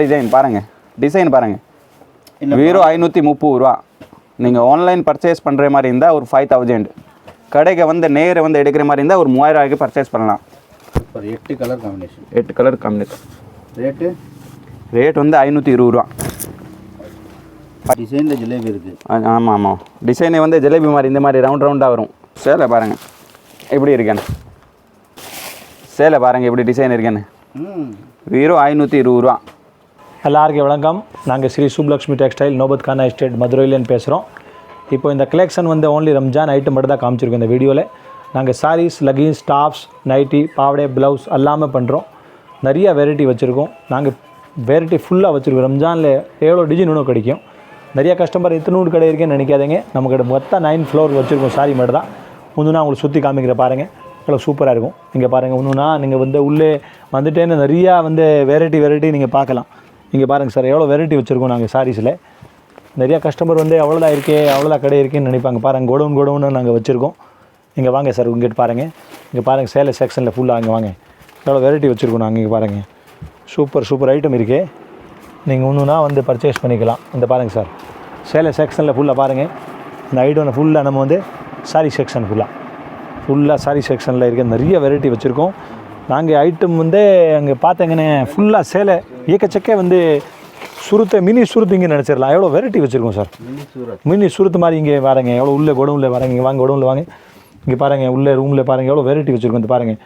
Design பாருங்கள் design பாருங்கள் வீரோ ஐநூற்றி முப்பது ரூபா. நீங்கள் ஆன்லைன் பர்ச்சேஸ் பண்ணுற மாதிரி இருந்தால் ஒரு ஃபைவ் தௌசண்ட் கடைக்கு வந்து நேர வந்து எடுக்கிற மாதிரி இருந்தால் ஒரு மூவாயிரம் ரூபாய்க்கு பர்ச்சேஸ் பண்ணலாம். சூப்பர் எட்டு கலர் காம்பினேஷன் எட்டு கலர் காம்பினேஷன் ரேட்டு ரேட் வந்து ஐநூற்றி இருபது ரூபா. டிசைனில் ஜிலேபி இருக்குது ஆமாம் ஆமாம் டிசைனே வந்து ஜிலேபி மாதிரி இந்த மாதிரி ரவுண்ட் ரவுண்டாக வரும். சேலை பாருங்கள் எப்படி இருக்கேன்னு? சேலை பாருங்கள் எப்படி டிசைன் இருக்கேன்னு. வீரோ ஐநூற்றி இருபது ரூபா. எல்லாருக்கும் வணக்கம். நாங்கள் ஸ்ரீ சுப்லக்ஷ்மி டெக்ஸ்டைல் நோபத் கானா எஸ்டேட் மதுரையிலேருந்து பேசுகிறோம் இப்போ இந்த கலெக்ஷன் வந்து ஓன்லி ரம்ஜான் ஐட்டம் மட்டும் தான் காமிச்சிருக்கோம் இந்த வீடியோவில் நாங்கள் சாரீஸ் லெகின்ஸ் டாப்ஸ் நைட்டி பாவடை ப்ளவுஸ் எல்லாமே பண்ணுறோம் நிறைய வெரைட்டி வச்சுருக்கோம். நாங்கள் வெரைட்டி ஃபுல்லாக வச்சுருக்கோம். ரம்ஜானில் எவ்வளோ டிசைன் இன்னும் கிடைக்கும். நிறைய கஸ்டமர் இத்தனூறு கடை இருக்கேன்னு நினைக்காதீங்க. நம்மக்கிட்ட மொத்தம் நைன் ஃப்ளோர் வச்சுருக்கோம் சாரி மட்டும் தான். ஒன்றுனா உங்களுக்கு சுற்றி காமிக்கிற பாருங்கள் எவ்வளோ சூப்பராக இருக்கும். இங்கே பாருங்கள் ஒன்றுனா நீங்கள் வந்து உள்ளே வந்துட்டேன்னு நிறையா வந்து வெரைட்டி வெரைட்டி நீங்கள் பார்க்கலாம். இங்கே பாருங்கள் சார் எவ்வளோ வெரைட்டி வச்சுருக்கோம் நாங்கள் சாரீஸில் நிறையா கஸ்டமர் வந்து அவ்வளோதான் இருக்கே அவ்வளோதான் கடை இருக்கேன்னு நினைப்பாங்க. பாருங்கள் கோடவுன் கோடவுன்னு நாங்கள் வச்சுருக்கோம். இங்கே வாங்க சார் உங்ககிட்ட பாருங்கள் இங்கே பாருங்கள் சேலை செக்ஷனில் ஃபுல்லாக அங்கே வாங்க. எவ்வளோ வெரைட்டி வச்சுருக்கோம் நாங்கள் இங்கே பாருங்கள் சூப்பர் சூப்பர் ஐட்டம் இருக்கே. நீங்கள் ஒன்றுனா வந்து பர்ச்சேஸ் பண்ணிக்கலாம். இந்த பாருங்கள் சார் சேலை செக்ஷனில் ஃபுல்லாக பாருங்கள் இந்த ஐட்டம் ஃபுல்லாக நம்ம வந்து சாரி செக்ஷன் ஃபுல்லாக ஃபுல்லாக சாரி செக்ஷனில் இருக்க நிறைய வெரைட்டி வச்சுருக்கோம். நாங்கள் ஐட்டம் வந்து அங்கே பார்த்தீங்கன்னே ஃபுல்லாக சேலை ஏக்கச்சக்க வந்து சுருத்தை மினி சுருத்து இங்கே நினச்சிடலாம். எவ்வளோ வெரைட்டி வச்சுருக்கோம் sir mini Surat mini Surat மாதிரி இங்கே பாருங்க. எவ்வளோ உள்ளே குடவுல வரங்க இங்கே வாங்க குடவுல வாங்க. இங்கே பாருங்கள் உள்ளே ரூமில் பாருங்கள் எவ்வளோ வெரைட்டி வச்சுருக்கோம் இந்த பாருங்கள்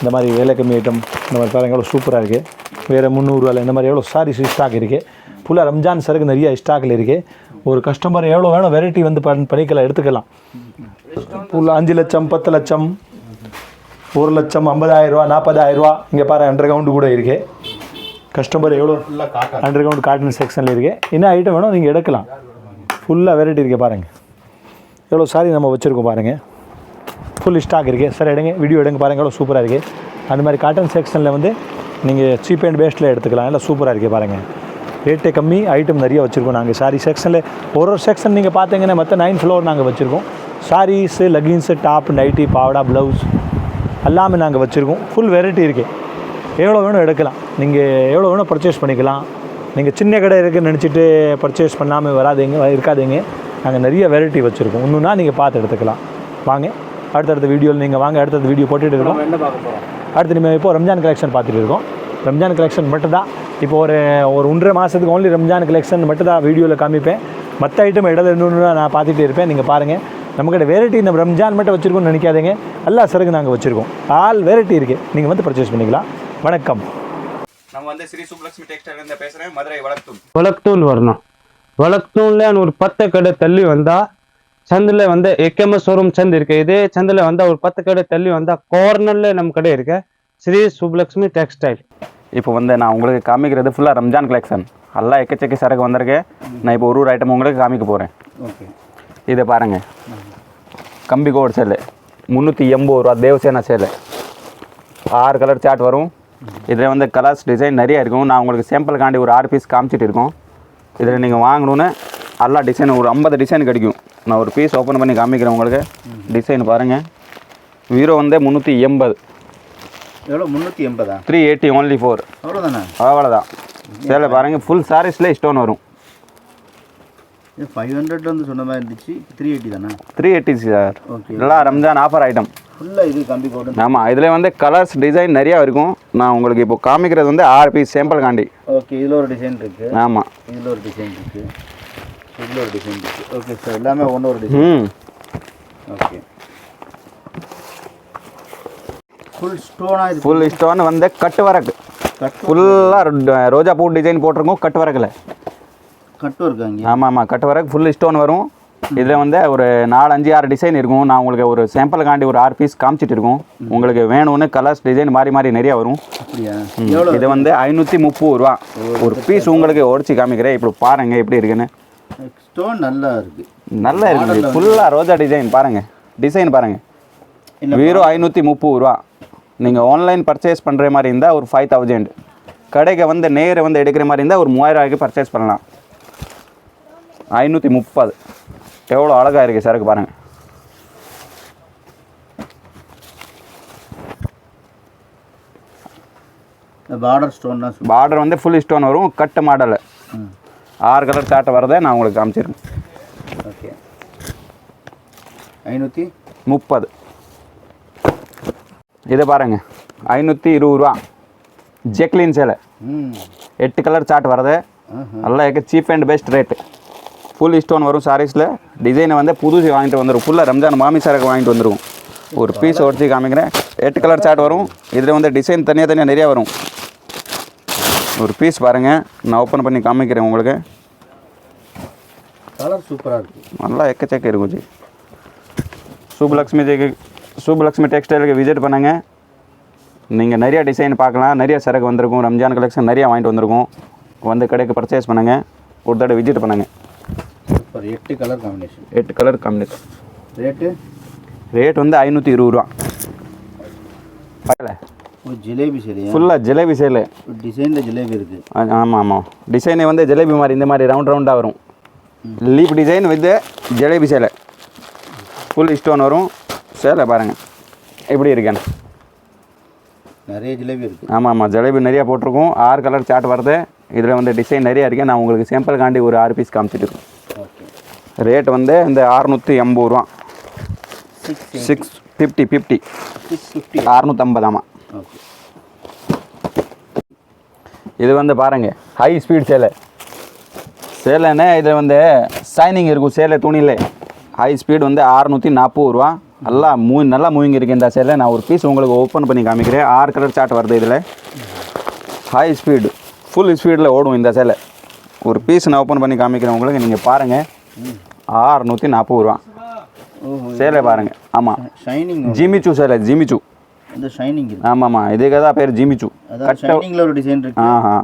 இந்த மாதிரி வேலை கம்மி ஐட்டம் இந்த மாதிரி பாருங்கள் எவ்வளோ சூப்பராக இருக்குது வேறு முந்நூறுவாவில் இந்த மாதிரி எவ்வளோ சாரீஸ் ஸ்டாக் இருக்குது ஃபுல்லாக ரம்ஜான் சருக்கு நிறைய ஸ்டாக்கில் இருக்குது ஒரு கஸ்டமர் எவ்வளோ வேணும் வெரைட்டி வந்து பண் பண்ணிக்கலாம் எடுத்துக்கலாம். ஃபுல்லாக அஞ்சு லட்சம் பத்து லட்சம். ஒரு லட்சம் நாற்பதாயிரம் ரூபா. இங்கே பாரு அண்டர் கிரவுண்டு கூட இருக்குது கஸ்டமர் எவ்வளோ? அண்டர் கிரவுண்ட் காட்டன் செக்ஷனில் இருக்குது என்ன ஐட்டம் வேணும்? நீங்கள் எடுக்கலாம். ஃபுல்லாக வெரைட்டி இருக்குது பாருங்கள் எவ்வளோ சாரி நம்ம வச்சுருக்கோம் பாருங்கள் ஃபுல் ஸ்டாக் இருக்குது சார் எடுங்க. வீடியோ எடுங்க பாருங்கள் எவ்வளோ சூப்பராக இருக்குது அந்த மாதிரி காட்டன் செக்ஷனில் வந்து நீங்கள் சீப் அண்ட் பெஸ்ட்டில் எடுத்துக்கலாம். எல்லாம் சூப்பராக இருக்குது பாருங்கள் ரேட்டே கம்மி. ஐட்டம் நிறைய வச்சுருக்கோம் நாங்கள் சாரி செக்ஷனில் ஒரு ஒரு செக்ஷன் நீங்கள் பார்த்தீங்கன்னா மற்ற நைன் ஃப்ளோர் நாங்கள் வச்சுருக்கோம். சாரீஸு லெகின்ஸு டாப் நைட்டி பாவடா ப்ளவுஸ் எல்லாமே நாங்கள் வச்சுருக்கோம். ஃபுல் வெரைட்டி இருக்குது எவ்வளோ வேணும் எடுக்கலாம். நீங்கள் எவ்வளோ வேணும் பர்ச்சேஸ் பண்ணிக்கலாம். நீங்கள் சின்ன கடை இருக்குன்னு நினச்சிட்டு பர்ச்சேஸ் பண்ணாமல் வராதீங்க இருக்காதீங்க. நாங்கள் நிறைய வெரைட்டி வச்சுருக்கோம். ஒன்றுனா நீங்கள் பார்த்து எடுத்துக்கலாம். வாங்க. அடுத்தடுத்த வீடியோவில் நீங்கள் வாங்க. அடுத்தடுத்த வீடியோ போட்டுட்டு இருக்கோம். அடுத்து நம்ம இப்போ ரம்ஜான் கலெக்ஷன் பார்த்துட்டு இருக்கோம். ரம்ஜான் கலெக்ஷன் மட்டும் தான் இப்போ ஒரு ஒரு ஒன்றரை மாதத்துக்கு ஓன்லி ரம்ஜான் கலெக்ஷன் மட்டும் தான் வீடியோவில் காமிப்பேன். மற்ற ஐட்டம் இடையில இன்னொன்று நான் பார்த்துட்டே இருப்பேன். நீங்கள் பாருங்கள் நம்மக்கிட்ட வெரைட்டி நம்ம ரம்ஜான் மட்டும் வச்சுருக்கோம்னு நினைக்காதீங்க. எல்லா சரக்கு நாங்கள் வச்சுருக்கோம். ஆல் வெரைட்டி இருக்குது நீங்கள் வந்து பர்ச்சேஸ் பண்ணிக்கலாம். வணக்கம். நம்ம வந்து ஸ்ரீ சுப்லட்சுமி டெக்ஸ்டைலேருந்து பேசுகிறேன் மதுரை வளர்த்தூர் வழக்தூள் வரணும். வழக்தூள்ல ஒரு பத்து கடை தள்ளி வந்தா சந்தில் வந்து எக்கேஎம்எஸ் ஷோரூம் சந்த் இருக்கு. இதே சந்தில் வந்தா ஒரு பத்து கடை தள்ளி வந்தா கார்னர்ல நம்ம கடை இருக்கு. ஸ்ரீ சுப்லக்ஷ்மி டெக்ஸ்டைல் இப்போ வந்து நான் உங்களுக்கு காமிக்கிறது ஃபுல்லாக ரம்ஜான் கலெக்ஷன் எல்லாம் எக்கச்சக்க சரக்கு வந்திருக்கு. நான் இப்போ ஒரு ஒரு ஐட்டம் உங்களுக்கு காமிக்க போகிறேன் ஓகே. இதை பாருங்கள் கம்பி கோட் சேலை. முந்நூற்றி எண்பது ரூபா தேவசேனா சேலை. ஆறு கலர் சார்ட் வரும். இதில் வந்து கலர்ஸ் டிசைன் நிறைய இருக்கும். நான் உங்களுக்கு சாம்பிள் காண்டி ஒரு ஆறு பீஸ் காமிச்சிட்டு இருக்கோம். இதில் நீங்கள் வாங்கணுன்னு எல்லா டிசைன் ஒரு ஐம்பது டிசைன் கிடைக்கும். நான் ஒரு பீஸ் ஓப்பன் பண்ணி காமிக்கிறேன் உங்களுக்கு. டிசைன் பாருங்கள் வீரோ வந்து முந்நூற்றி எண்பது. எவ்வளோ முந்நூற்றி எண்பதா? த்ரீ எயிட்டி ஒன்லி ஃபோர் அவ்வளோதானே அவ்வளோதான் சேலை பாருங்கள் ஃபுல் சாரீஸில் ஸ்டோன் வரும். ஃபைவ் ஹண்ட்ரட் வந்து சொன்ன மாதிரி இருந்துச்சு. த்ரீ எயிட்டி தானே? Three eighty sir. ஓகே எல்லாம் ரம்ஜான் ஆஃபர் ஐட்டம் ஃபுல்லாக இது கம்பி கோடு ஆமாம் இதில் வந்து கலர்ஸ் டிசைன் நிறையா இருக்கும். நான் உங்களுக்கு இப்போ காமிக்கிறது வந்து ஆறு பீஸ் சாம்பிள் காண்டி. ஓகே இதில் ஒரு டிசைன் இருக்குது ஆமாம் இதில் ஒரு டிசைன் இருக்குது இதில் ஒரு டிசைன் இருக்குது ஓகே சார் எல்லாமே ஒன்று ஒரு டிசைன் ம். ஓகே ஃபுல் ஸ்டோனாக இது ஃபுல் ஸ்டோன் வந்து கட்டு வரக்கு ஃபுல்லாக ரோஜா பூ டிசைன் போட்டிருக்கோம் கட்டு வரக்கில் கட்டும் இருக்காங்க ஆமாம் ஆமாம் கட்டு வரக்கு ஃபுல் ஸ்டோன் வரும். இதில் வந்து ஒரு நாலு அஞ்சு ஆறு டிசைன் இருக்கும். நான் உங்களுக்கு ஒரு சாம்பிள் காண்டி ஒரு ஆறு பீஸ் காமிச்சிட்டு இருக்கோம். உங்களுக்கு வேணும்னு கலர்ஸ் டிசைன் மாறி மாறி நிறையா வரும். இது வந்து ஐநூற்றி முப்பது ரூபா. ஒரு பீஸ் உங்களுக்கு உடச்சி காமிக்கிறேன். இப்படி பாருங்க எப்படி இருக்குன்னு. ஸ்டோன் நல்லா இருக்குது நல்லா இருக்குது ஃபுல்லாக ரோஜா டிசைன் பாருங்க. டிசைன் பாருங்க. என்ன வீரோ ஐநூற்றி முப்பது ரூபா. நீங்கள் ஆன்லைன் பர்ச்சேஸ் பண்ணுற மாதிரி இருந்தால் ஒரு ஃபைவ் தௌசண்ட் கடைக்கு வந்து நேர வந்து எடுக்கிற மாதிரி இருந்தால் ஒரு மூவாயிரம் ரூபாய்க்கு பர்ச்சேஸ் பண்ணலாம். ஐநூற்றி முப்பது. எவ்வளோ அழகாக இருக்குது சரக்கு பாருங்கள் பார்டர் ஸ்டோன்லாம் சூப்பர் பார்டர் வந்து ஃபுல் ஸ்டோன் வரும் கட்டு மாடல் ஆறு கலர் சாட்டை வரதை நான் உங்களுக்கு காமிச்சிருக்கேன் ஓகே. ஐநூற்றி முப்பது. இதை பாருங்க ஐநூற்றி இருபது ரூபா. ஜெக்லின் சேலை. எட்டு கலர் சாட் வரது. நல்லா இருக்க cheap and best rate full stone வரும் சாரீஸில் டிசைனை வந்து புதுசு வாங்கிட்டு வந்துடும் ஃபுல்லாக ரம்ஜான் மாமி சாருக்கு வாங்கிட்டு வந்துருக்கும் ஒரு பீஸ் ஒடிச்சு காமிக்கிறேன். எட்டு கலர் சாட் வரும். இதில் வந்து டிசைன் தனியாக தனியாக நிறையா வரும். ஒரு பீஸ் பாருங்கள் நான் ஓப்பன் பண்ணி காமிக்கிறேன் உங்களுக்கு. கலர் சூப்பராக இருக்குது நல்லா எக்கச்சக்க இருக்கும் ஜி சுப்புலக்ஷ்மி ஜிக்கு சுப்புலக்ஷ்மி டெக்ஸ்டைலுக்கு விசிட் பண்ணுங்க. நீங்கள் நிறைய டிசைன் பார்க்கலாம். நிறைய சரக்கு வந்திருக்கும். ரம்ஜான் கலெக்ஷன் நிறைய வாங்கிட்டு வந்திருக்கும். வந்து கடைக்கு பர்ச்சேஸ் பண்ணுங்க. ஒரு தடவை விசிட் பண்ணுங்க. சூப்பர் எட்டு கலர் காம்பினேஷன் எட்டு கலர் காம்பினேஷன் ரேட்டு ரேட் வந்து ஐநூற்றி இருபது ரூபா. ஜிலேபி சரியா ஃபுல்லாக ஜிலேபி சேலு. டிசைனில் ஜிலேபி இருக்குது ஆமாம் ஆமாம் டிசைனே வந்து ஜிலேபி மாதிரி இந்த மாதிரி ரவுண்ட் ரவுண்டாக வரும். லீப் டிசைன் வித் ஜிலேபி சேலை. ஃபுல் ஸ்டோன் வரும். சேலை பாருங்கள் எப்படி இருக்கேன்னு நிறைய ஜிலேபி இருக்குது ஆமாம் ஆமாம் ஜலேபி நிறையா போட்டிருக்கோம். ஆறு கலர் சாட் வருது. இதில் வந்து டிசைன் நிறையா இருக்கு. நான் உங்களுக்கு சாம்பிள் காண்டி ஒரு ஆறு பீஸ் காமிச்சிட்டு இருக்கேன். ரேட் வந்து இந்த அறுநூற்றி எண்பது ரூபா. சிக்ஸ் ஃபிஃப்டி ஃபிஃப்டி சிக்ஸ் அறுநூற்றம்பது ஆமாம் இது வந்து பாருங்கள் ஹை ஸ்பீட் சேலை. சேலைன்னா இதில் வந்து சைனிங் இருக்கும் சேலை துணியில். ஹை ஸ்பீட் வந்து அறுநூற்றி நாற்பது ரூபா. நல்லா மூ நல்லா மூவிங் இருக்கு இந்த சேலை. நான் ஒரு பீஸ் உங்களுக்கு ஓப்பன் பண்ணி காமிக்கிறேன். ஆறு கலர் சாட் வருது இதில். ஹை ஸ்பீடு ஃபுல் ஸ்பீடில் ஓடும் இந்த சேலை. ஒரு பீஸ் நான் ஓப்பன் பண்ணி காமிக்கிறேன் உங்களுக்கு. நீங்கள் பாருங்கள் அறுநூற்றி நாற்பது ரூபா. சேலை பாருங்கள் ஆமாம் ஷைனிங் ஜிமிச்சு சேலை ஜிமிச்சு. இந்த ஷைனிங் இருக்குது ஆமாம்மா இதுக்கு தான் பேர் ஜிமிச்சு. ஷைனிங்கில் ஒரு டிசைன் இருக்கு. ஆஹா.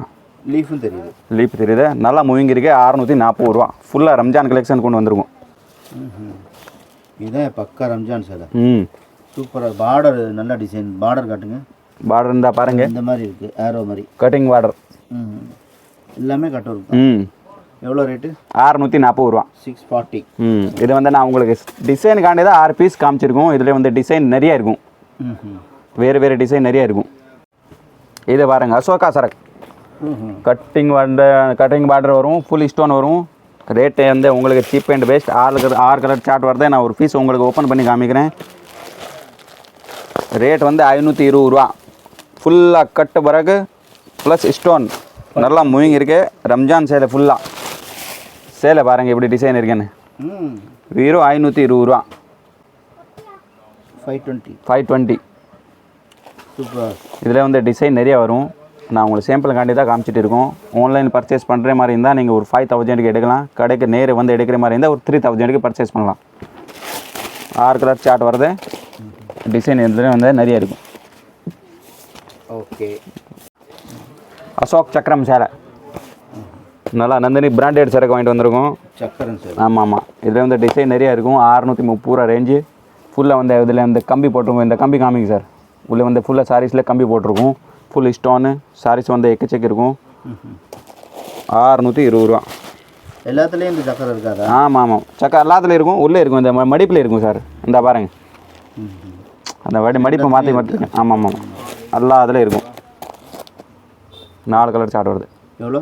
லீஃபும் தெரியுது. லீப் தெரியுது. நல்லா மூவிங் இருக்கு. அறுநூற்றி நாற்பது ரூபா. ஃபுல்லாக ரம்ஜான் கலெக்ஷன் கொண்டு வந்திருக்கும். இதுதான் பக்கா ரம்ஜான் சேலை. ம். சூப்பராக பார்டர் நல்ல டிசைன் பார்டர் காட்டுங்க. பார்டர் இருந்தால் பாருங்க. இந்த மாதிரி இருக்குது ஏரோ மாதிரி. கட்டிங் பார்டர் ம் எல்லாமே கட் இருக்கும் ம். எவ்வளோ ரேட்டு அறுநூற்றி நாற்பது ரூபா. சிக்ஸ் ஃபார்ட்டி ம். இது வந்து நான் உங்களுக்கு டிசைனுக்காண்டி தான் ஆறு பீஸ் காமிச்சிருக்கோம். இதில் வந்து டிசைன் நிறைய இருக்கும். வேறு வேறு டிசைன் நிறைய இருக்கும். இது பாருங்க அசோகா சரக் ம் கட்டிங் வந்து கட்டிங் பார்டர் வரும் ஃபுல் ஸ்டோன் வரும். ரேட்டு வந்து உங்களுக்கு சீப் அண்ட் பெஸ்ட் ஆறு கலர் ஆறு கலர் சார்ட் வருது நான் ஒரு பீஸ் உங்களுக்கு ஓப்பன் பண்ணி காமிக்கிறேன். ரேட் வந்து ஐநூற்றி இருபது ரூபா. ஃபுல்லாக கட்டு பிறகு ப்ளஸ் ஸ்டோன் நல்லா மூவிங் இருக்கு ரம்ஜான் சேலை ஃபுல்லாக சேலை பாருங்கள் எப்படி டிசைன் இருக்குன்னு. வெறும் ஐநூற்றி இருபது ரூபா. Five twenty five twenty super. இதில் வந்து டிசைன் நிறைய வரும். நான் உங்களுக்கு சாம்பிளுக்காண்டி தான் காமிச்சிட்டு இருக்கோம். ஆன்லைன் பர்ச்சேஸ் பண்ணுற மாதிரி இருந்தால் நீங்கள் ஒரு ஃபைவ் தௌசண்ட்க்கு எடுக்கலாம். கடைக்கு நேரு வந்து எடுக்கிற மாதிரி இருந்தால் ஒரு த்ரீ தௌசண்ட்க்கு பர்ச்சேஸ் பண்ணலாம். ஆறு கலர் சார்ட் வருது. டிசைன் இதுலேயும் வந்து நிறைய இருக்கும். ஓகே அசோக் சக்கரம் சேலை. நல்லா நந்தினி பிராண்டட் சரக்கு வாங்கிட்டு வந்திருக்கோம். சக்கரன் சார் ஆமாம். ஆமாம் இதில் வந்து டிசைன் நிறைய இருக்கும். அறுநூற்றி முப்பது ரூபா ரேஞ்சு ஃபுல்லாக வந்து இதில் வந்து கம்பி போட்டிருக்கோம். இந்த கம்பி காமிங்க சார் உள்ளே வந்து ஃபுல்லாக சாரீஸில் கம்பி போட்டிருக்கும். ஃபுல் ஸ்டோனு சாரீஸ் வந்து எக்கச்சக்க இருக்கும். அறுநூற்றி இருபது ரூபா. எல்லாத்துலேயும் இந்த சக்கரை இருக்காதா? ஆமாம். ஆமாம் சக்கா எல்லாத்துலையும் இருக்கும். உள்ளே இருக்கும். இந்த மடிப்பில் இருக்கும் சார் இந்த பாருங்க. ம் ம் அந்த வடி மடிப்பை மாற்றி மாற்றிருக்கேன் ஆமாம் ஆமாம். எல்லா அதில் இருக்கும். நாலு கலர் சார்ட் வருது. எவ்வளோ?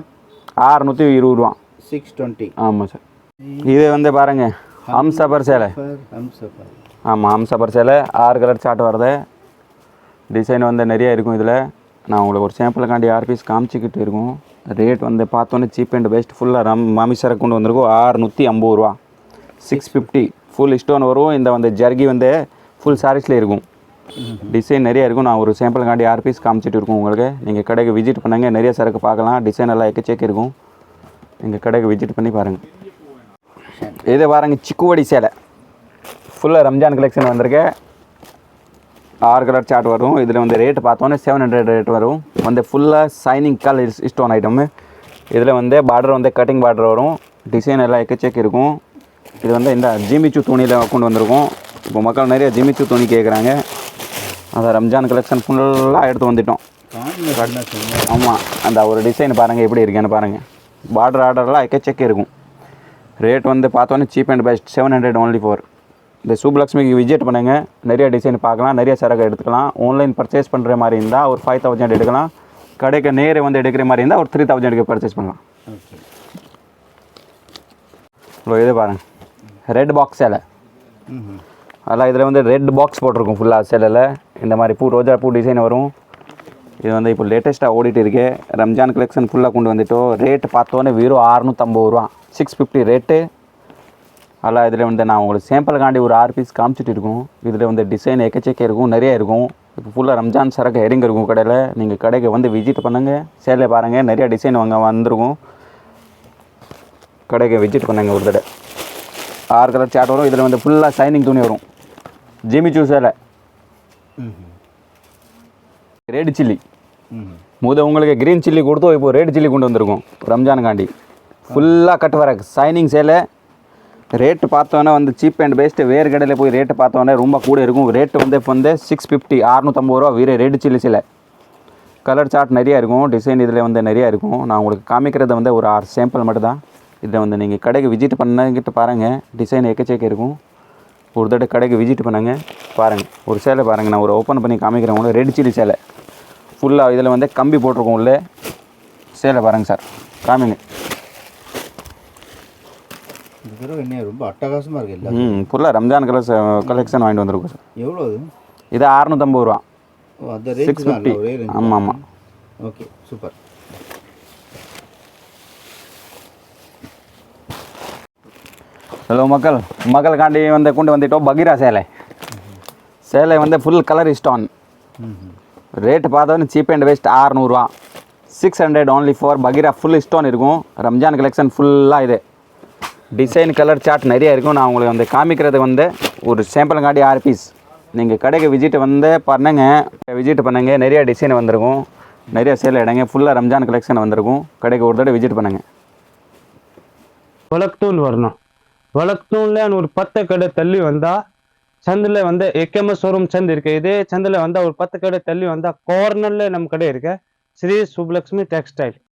அறுநூற்றி இருபது ரூபா. சிக்ஸ் டுவெண்ட்டி ஆமாம் சார். இது வந்து பாருங்க ஹம்சபர் சேலை. ஆமாம் ஹம்சபர் சேலை. ஆறு கலர் சார்ட் வருது. டிசைன் வந்து நிறைய இருக்கும் இதில். நான் உங்களுக்கு ஒரு சாம்பிளுக்காண்டி ஆறு பீஸ் காமிச்சிக்கிட்டு இருக்கும். ரேட் வந்து பார்த்தோன்னே சீப் அண்ட் பெஸ்ட் ஃபுல்லாக ரம் மாமிசரை கொண்டு வந்திருக்கோம். ஆறுநூற்றி ஐம்பது ரூபா. சிக்ஸ் ஃபிஃப்டி ஃபுல் ஸ்டோன் வரும். இந்த வந்து ஜர்கி வந்து ஃபுல் சாரீஸில் இருக்கும். டிசைன் நிறைய இருக்கும். நான் ஒரு சாம்பிளுக்காண்டி ஆறு பீஸ் காமிச்சிட்டு இருக்கோம் உங்களுக்கு. நீங்கள் கடைக்கு விசிட் பண்ணுங்கள் நிறைய சரக்கு பார்க்கலாம். டிசைன் எல்லாம் எக்கச்சக்க இருக்கும். நீங்கள் கடைக்கு விசிட் பண்ணி பாருங்கள் இது பாருங்க சிக்குவடி சேலை. ஃபுல்லாக ரம்ஜான் கலெக்ஷன் வந்திருக்கு. ஆறு கலர் சார்ட் வரும். இதில் வந்து ரேட் பார்த்தோன்னே செவன் ஹண்ட்ரட் ரேட் வரும். வந்து ஃபுல்லாக சைனிங் கலர் ஸ்டோன் ஐட்டமு இதில் வந்து பார்டர் வந்து கட்டிங் பார்டர் வரும். டிசைன் எல்லாம் எக்கச்சக்க இருக்கும். இது வந்து இந்த ஜிமிச்சு துணியில் கொண்டு வந்திருக்கும். இப்போ மக்கள் நிறைய ஜிமிச்சு துணி கேட்குறாங்க அதை ரம்ஜான் கலெக்ஷன் ஃபுல்லாக எடுத்து வந்துட்டோம். ஆமாம் அந்த ஒரு டிசைன் பாருங்கள் எப்படி இருக்கேன்னு பாருங்கள் பார்டர் ஆர்டர்லாம் எக்கச்சக்க இருக்கும். ரேட் வந்து பார்த்தோன்னே cheap and best seven hundred only for இந்த சுப்லக்ஷ்மிக்கு விசிட் பண்ணுங்கள் நிறைய டிசைன் பார்க்கலாம் நிறைய சரக்கு எடுத்துக்கலாம். ஆன்லைன் பர்ச்சேஸ் பண்ணுற மாதிரி இருந்தால் ஒரு ஃபைவ் தௌசண்ட் எடுக்கலாம். கடைக்கு நேரே வந்து எடுக்கிற மாதிரி இருந்தால் ஒரு த்ரீ தௌசண்ட்க்கு பர்ச்சேஸ் பண்ணலாம். இவ்வளோ இது பாருங்க. ரெட் பாக்ஸ் சேலை. அதெல்லாம் இதில் வந்து ரெட் பாக்ஸ் போட்டிருக்கும் ஃபுல்லாக சேலையில். இந்த மாதிரி பூ ரோஜா பூ டிசைன் வரும். இது வந்து இப்போ லேட்டஸ்ட்டாக ஓடிட்டு இருக்கு. ரம்ஜான் கலெக்ஷன் ஃபுல்லாக கொண்டு வந்துட்டோம். ரேட் பார்த்தோன்னே வெறும் அறுநூற்றம்பது ரூபா. சிக்ஸ் ஃபிஃப்டி ரேட்டு அதெல்லாம் இதில் வந்து நான் உங்களுக்கு சேம்பிள் காண்டி ஒரு ஆறு பீஸ் காமிச்சிட்டு இருக்கோம். இதில் வந்து டிசைன் எக்கச்சக்க இருக்கும் நிறைய இருக்கும். இப்போ ஃபுல்லாக ரம்ஜான் சரக்கு இறங்க இருக்கும் கடையில். நீங்கள் கடைக்கு வந்து விசிட் பண்ணுங்கள் சேலை பாருங்கள் நிறையா டிசைன் வாங்க வந்திருக்கும். கடைக்கு விசிட் பண்ணுங்க ஒரு தடவை. ஆறு கலர் சாட் வரும். இதில் வந்து ஃபுல்லாக சைனிங் துணி வரும். ஜிமிச்சூ சேலை ரெட் சில்லி முத உங்களுக்கு க்ரீன் சில்லி கொடுத்தோம் இப்போ ரெட் சில்லி கொண்டு வந்திருக்கோம் ரம்ஜானுக்காண்டி. ஃபுல்லாக கட் வர சைனிங் சேலை. ரேட்டு பார்த்தோன்னே வந்து சீப் அண்ட் பெஸ்ட்டு வேறு கடையில் போய் ரேட்டு பார்த்தோன்னே ரொம்ப கூட இருக்கும். ரேட்டு வந்து இப்போ வந்து சிக்ஸ் ஃபிஃப்டி அறுநூத்தம்பது ரூபா வீர ரெட் சில்லி சிலை. கலர் சார்ட் நிறையா இருக்கும் டிசைன் இதில் வந்து நிறையா இருக்கும். நான் உங்களுக்கு காமிக்கிறது வந்து ஒரு ஆறு சாம்பிள் மட்டும் தான் இதை வந்து நீங்கள் கடைக்கு விசிட் பண்ணிக்கிட்டு பாருங்கள் டிசைன் எக்கச்சக்க இருக்கும். ஒரு தடவை கடைக்கு விசிட் பண்ணுங்க. பாருங்கள் ஒரு சேலை பாருங்கள் நான் ஒரு ஓப்பன் பண்ணி காமிக்கிறேன் உங்களுக்கு ரெட் சில்லி சேலை. ஃபுல்லாக இதில் வந்து கம்பி போட்டிருக்கோம் உள்ளே. சேலை பாருங்கள் சார். காமிங்க. இந்த தடவை என்ன ரொம்ப அட்டகாசமாக இருக்கு எல்லாம் ம் ஃபுல்லாக ரம்ஜான் கலர்ஸ் கலெக்ஷன் வாங்கிட்டு வந்திருக்கோம் சார். எவ்வளோ அது? இது அறுநூத்தம்பது ரூபா. சிக்ஸ் ஃபிஃப்டி ஆமாம் ஆமாம் ஓகே சூப்பர் ஹலோ மக்கள். மக்களுக்காண்டி வந்து கொண்டு வந்துட்டோம் பகீரா சேலை. சேலை வந்து ஃபுல் கலர் ஸ்டோன் ரேட்டு பார்த்தோன்னு சீப் அண்ட் வேஸ்ட் ஆறுநூறுவா. Six hundred only for Bagheera full stone இருக்கும். ரம்ஜான் கலெக்ஷன் ஃபுல்லாக இது. டிசைன் கலர் சார்ட் நிறைய இருக்கும். நான் உங்களுக்கு வந்து காமிக்கிறது வந்து ஒரு சாம்பிள் காட்டி ஆறு பீஸ் நீங்கள் கடைக்கு விசிட் வந்து பண்ணுங்க. விசிட் பண்ணுங்க. நிறைய டிசைன் வந்திருக்கும். நிறைய சேல் இடங்க. ஃபுல்லாக ரம்ஜான் கலெக்ஷன் வந்திருக்கும். கடைக்கு ஒரு தடவை விசிட் பண்ணுங்கள் வழக்தூள் வரணும். வழக்தூள்ல ஒரு பத்து கடை தள்ளி வந்தால் வந்தா சந்தில் வந்து ஏகேஎம்எஸ் ஷோரூம் சந்த் இருக்கு இதே சந்தில் வந்தா ஒரு பத்து கடை தள்ளி வந்தால் கார்னர்ல நம்ம கடை இருக்குது ஸ்ரீ சுப்லக்ஷ்மி டெக்ஸ்டைல்